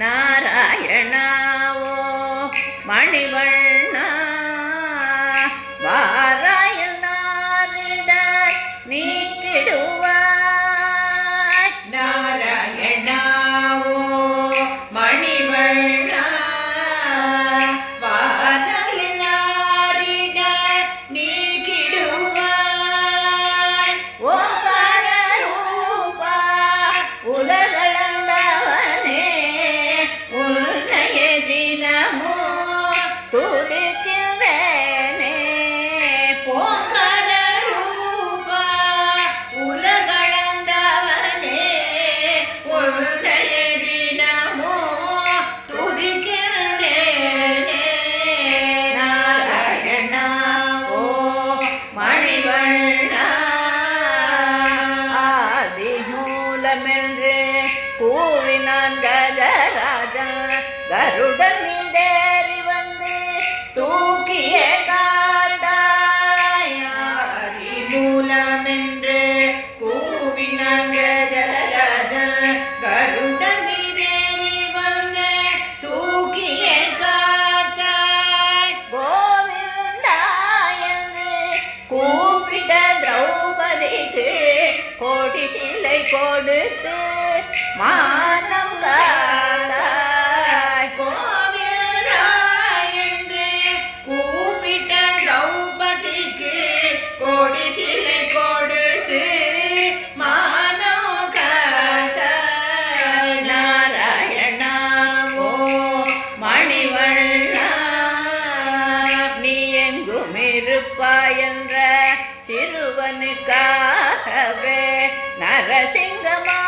நாராயணாவோ மணிவள் துதிக்கின்றேனே ஓங்கார ரூபா உலகளந்தவனே உன்னைய தினமோ துதிக்கின்றேனே. நாராயணா மணிவண்ணா ஆதி மூலமென்று கஜராஜன் கருடன் கொடுத்து மானம் காத்தாய். என்று கூப்பிட்ட திரௌபதிக்கு கொடி சிலை கொடுத்து மானோ காத்தாய். நாராயணா நீ எங்கும் இருப்பாய் என்ற சிறுவனுக்காகவே நரசிங்கமா